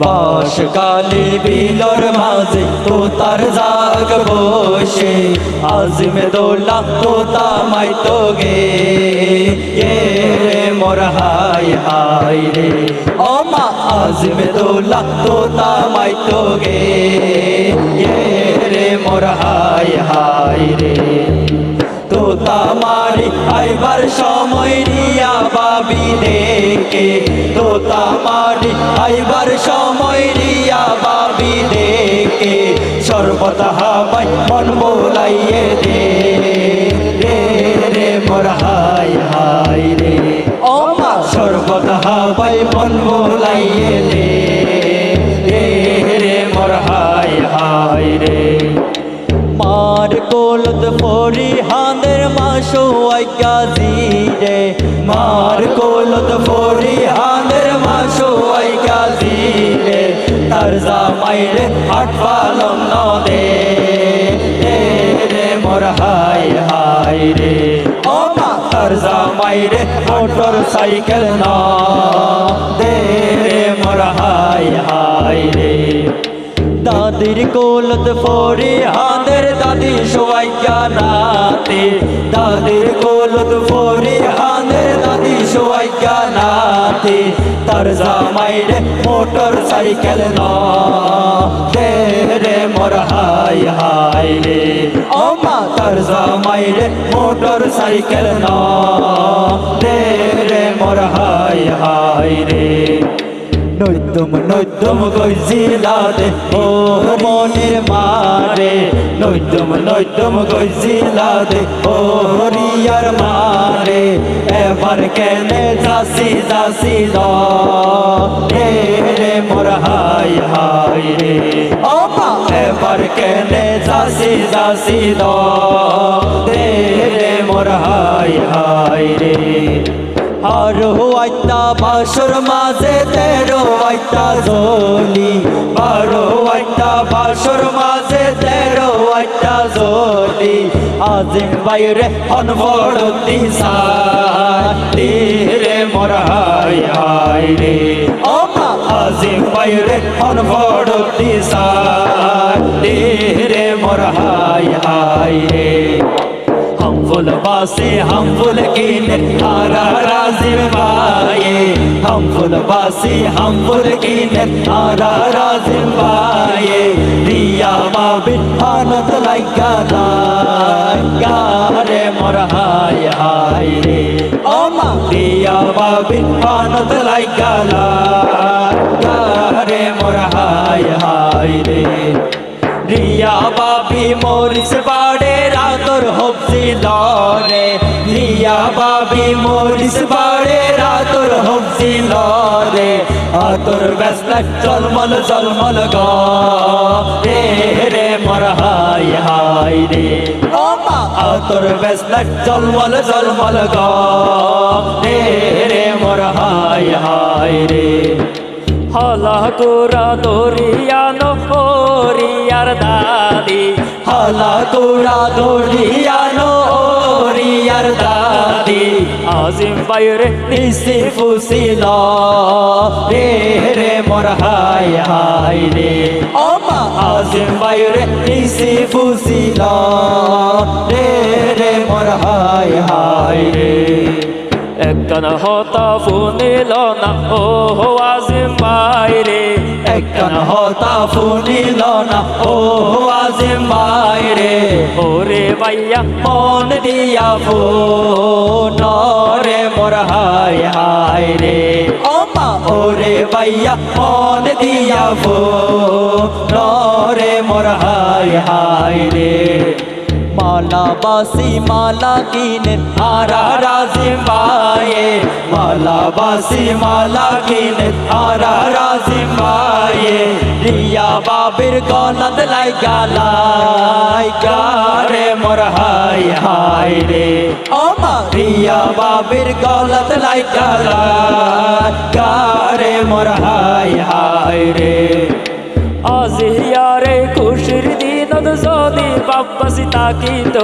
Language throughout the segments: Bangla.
বাস কালি বিলর মাঝে তো তার জাগ বসে। আজিমে দোলা তো তামাই তো গে। মোর হাই হাই রে। ও মা, আজিমে দোলা তো তামাই তো গে। রে মোর হাই হাই রে। তামারি আইবার সময় রিয়া বাবি দেখে তো তামারি আইবার সময় রিয়া বাবি দেখে সর্বত হাবাই মন বোলাইয়ে দে। রে রে মোর হাই হাই রে। ও মা। সর্বত হাবাই মন বোলাইয়ে দে। রে রে মোর হাই হাই রে। মার কোলত ফরি হাঁদের মাসো আইকা জিরে মার কোলত ফরি হাঁদের মাসো আইকা জিরে তার জামাইরে হাট পালন ন দে রে মোর হাই হাই রে। ও মা, তার জামাইরে মোটর সাইকেল ন। দে রে মোর হাই হাই রে। দাদির কোলত ফরি হাঁদের দাদি সোয়াইয়া নাতে দাদির কোলত ফরি হাঁদের দাদি সোয়াইয়া নাতে তার জামাইরে মোটর সাইকেল ন রে, মোর হাই হাই রে। মা, তার জামাইরে মোটর সাইকেল ন রে, মোর হাই হাই রে। নৈদম নৈদম গইজিলাদে ও মনের মারে নৈদম নৈদম গইজিলাদে ও রিয়ার মারে এবার কেনে যাসি যাসি দ। রে রে মোর হাই হাই রে। ও মা এবার কেনে যাসি যাসি দ। রে রে মোর হাই হাই রে। আর আইতা বাসর মাঝে তেরো আইতা জলি। বারো আইতা বাসর মাঝে নামাজের বাইরে অনবরতি তিসারে মরাই রে। ও বাইরে অনবরতি তিসারে মরাই রে। হাম ফুল বাসে হাম ফুল কিনে তারা রাজির ভাইয়ে। হাম ফুল বাসে হাম ফুল কিনে তারা রাজির ভাইয়ে। মহানত লাইগা লাইগা রে, মোর হায় হায় রে। ও মা দিয়া বাবিন পানত লাইগা লাইগা রে, মোর হায় হায় রে। বাবি মরিস বাড়ে রাতর হবজি লরে আতর ব্যস্ত জলমল জলমল গ। রে মর হাই হাই রে। আতর ব্যস্ত জলমল জলমল গ। রে মর হাই হাই রে। হলা গোরা দরিয়ানো হরিয়ার দাদি। হালা তোরা দড়িয়ানো রিয়ার দাদি। আজিম বাইরে নিসি ফুসিল। রে রে মোর হাই হাই রে। ও মা আজিম বাইরে নিসি ফুসিল। রে রে মোর হাই হাই রে। একখান হতা ফুনিল না ও হো আজিম বাইরে একখান হতা ফুনিল না ও হো আজিম বাইরে ওরে বাইয়া মন দিয়া ফোন রে মোর হায় হায় রে। ও মা। ওরে ভাইয়া মন দিয়া ভো নরে মোর হায় হায় রে। মালা বাসি মালা কিনে আরা রাজিম বায়ে মালা বাসি মালা কিনে আরা রাজিম বায়ে রিয়া বাবির গলত লাই গালাই গারে মোর হাই হাই রে। ও রিয়া বাবির গলত লাই গালাই গারে মোর হাই হাই রে। দিনত যদি বাপ্পাসি তাকিত।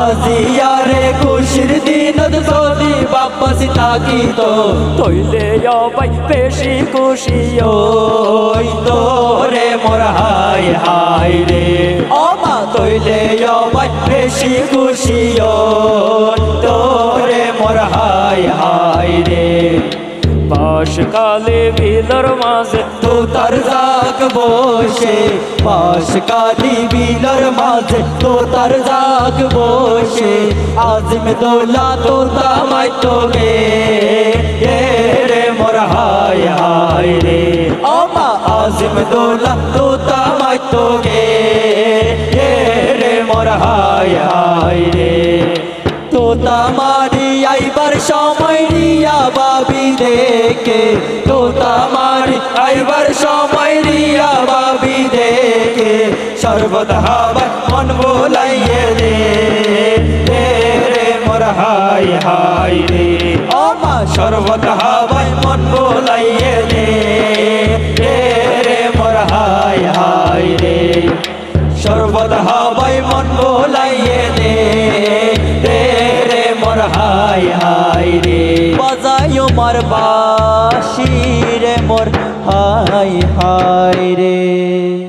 আজিয়ারে খুশির দিন যদি বাপ্পাসি থাকিত তৈলে অবাই বেশি খুশি ওই হাই হাই রে। অমা তৈলে অবাই বেশি খুশি তোরে মোর হাই হাই রে। পাশ কালে বিলর মাঝে তো তার জাগ বসে পাশ কালি বিলর তো তার জাগ বসে আজম দোলা তো তামাই তো গে এ রে মোর হাই হাই রে। আমা আজম দোলা তো তামাই তো গে এ রে মোর হাই হাই রে। তো তামারি আইবার সময় রিয়া বাবি দেখে, তো তামারি আইবার সময় সর্বত হাবার মন বোলাইয়ে রে। রে মোর হাই হাই রে। আমা সর্বত হাবাই মন বোলাইয়ে রে। রে মোর হাই হাই রে। সর্বত হাবাই মন বোলাইয়ে রে। রে মোর হাই হাই রে। বাজায় মোর বাসি রে মোর হাই হাই রে।